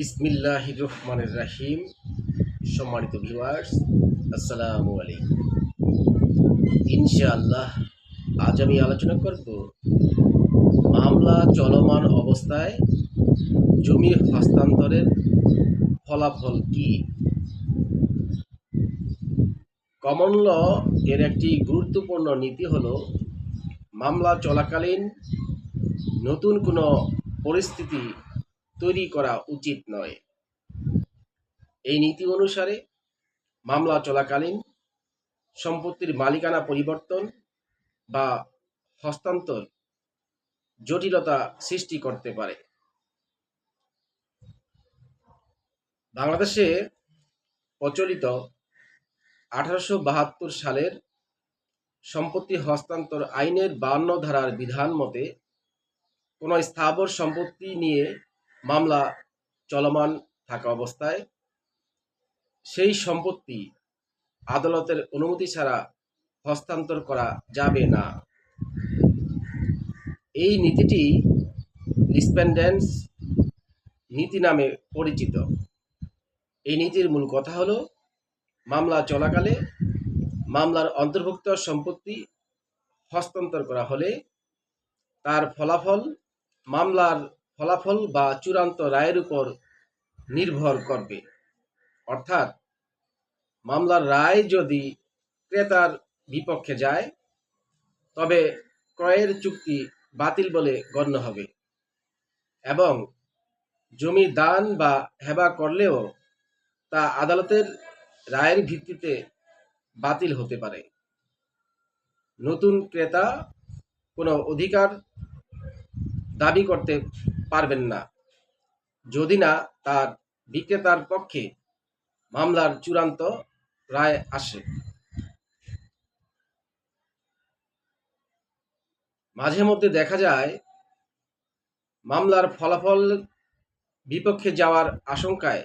বিসমিল্লাহ রহমানের রাহিম। সম্মানিত ভিউয়ার্স, আসসালামু আলাইকুম। ইনশাআল্লাহ, আজ আমি আলোচনা করব মামলা চলমান অবস্থায় জমি হস্তান্তরের ফলাফল কি? কমন ল এর একটি গুরুত্বপূর্ণ নীতি হলো, মামলা চলাকালীন নতুন কোনো পরিস্থিতি তৈরি করা উচিত নয়। এই নীতি অনুসারে মামলা চলাকালীন সম্পত্তির মালিকানা পরিবর্তন বা হস্তান্তর জটিলতা সৃষ্টি করতে পারে। বাংলাদেশে প্রচলিত আঠারোশো বাহাত্তর সালের সম্পত্তি হস্তান্তর আইনের বান্ন ধারার বিধান মতে কোনো স্থাবর সম্পত্তি নিয়ে মামলা চলমান থাকা অবস্থায় সেই সম্পত্তি আদালতের অনুমতি ছাড়া হস্তান্তর করা যাবে না। এই নীতিটি ডিসপেন্ডেন্স নীতি নামে পরিচিত। এই নীতির মূল কথা হলো, মামলা চলাকালে মামলার অন্তর্ভুক্ত সম্পত্তি হস্তান্তর করা হলে তার ফলাফল মামলার ফলাফল বা চূড়ান্ত রায়ের উপর নির্ভর করবে। অর্থাৎ, মামলার রায় যদি ক্রেতার বিপক্ষে যায়, তবে ক্রয়ের চুক্তি বাতিল বলে গণ্য হবে এবং জমি দান বা হেবা করলেও তা আদালতের রায়ের ভিত্তিতে বাতিল হতে পারে। নতুন ক্রেতা কোনো অধিকার দাবি করতে পারবেন না। যদি না, তার বিক্রেতার পক্ষে মামলার চূড়ান্ত রায় আসে। মাঝে মধ্যে দেখা যায়, মামলার ফলাফল বিপক্ষে যাওয়ার আশঙ্কায়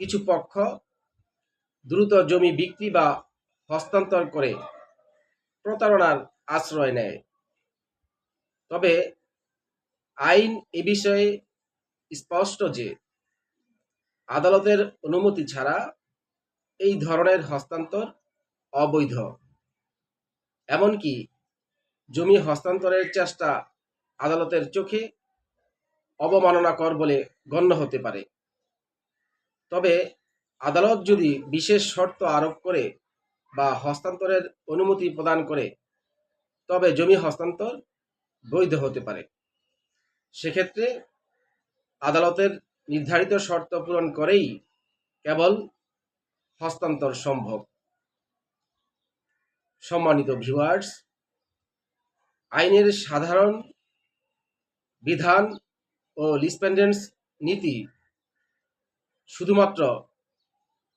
কিছু পক্ষ দ্রুত জমি বিক্রি বা হস্তান্তর করে প্রতারণার আশ্রয় নেয়। তবে আইন এ বিষয়ে স্পষ্ট যে আদালতের অনুমতি ছাড়া এই ধরনের হস্তান্তর অবৈধ। এমনকি জমি হস্তান্তরের চেষ্টা আদালতের চোখে অবমাননাকর বলে গণ্য হতে পারে। তবে আদালত যদি বিশেষ শর্ত আরোপ করে বা হস্তান্তরের অনুমতি প্রদান করে, তবে জমি হস্তান্তর বৈধ হতে পারে। সেক্ষেত্রে আদালতের নির্ধারিত শর্ত পূরণ করেই কেবল হস্তান্তর সম্ভব। সম্মানিত ভিউয়ার্স আইনের সাধারণ বিধান ও লিসপেন্ডেন্স নীতি শুধুমাত্র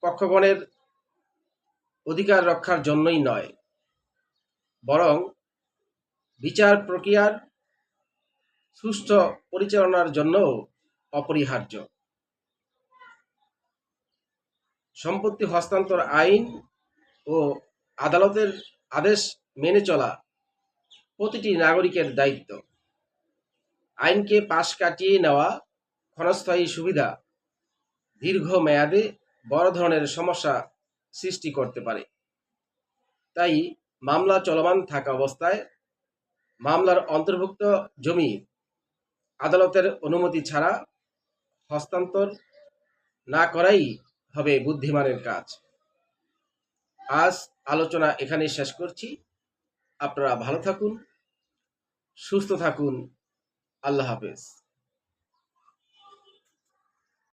পক্ষগণের অধিকার রক্ষার জন্যই নয়, বরং বিচার প্রক্রিয়ার সুষ্ঠু পরিচালনার জন্যও অপরিহার্য। সম্পত্তি হস্তান্তর আইন ও আদালতের আদেশ মেনে চলা প্রতিটি নাগরিকের দায়িত্ব। আইনকে পাশ কাটিয়ে নেওয়া ক্ষণস্থায়ী সুবিধা দীর্ঘ মেয়াদে বড় ধরনের সমস্যা সৃষ্টি করতে পারে। তাই মামলা চলমান থাকা অবস্থায় মামলার অন্তর্ভুক্ত জমি আদালতের অনুমতি ছাড়া হস্তান্তর না করাই হবে বুদ্ধিমানের কাজ। আজ আলোচনা এখানেই শেষ করছি। আপনারা ভালো থাকুন, সুস্থ থাকুন। আল্লাহ হাফেজ।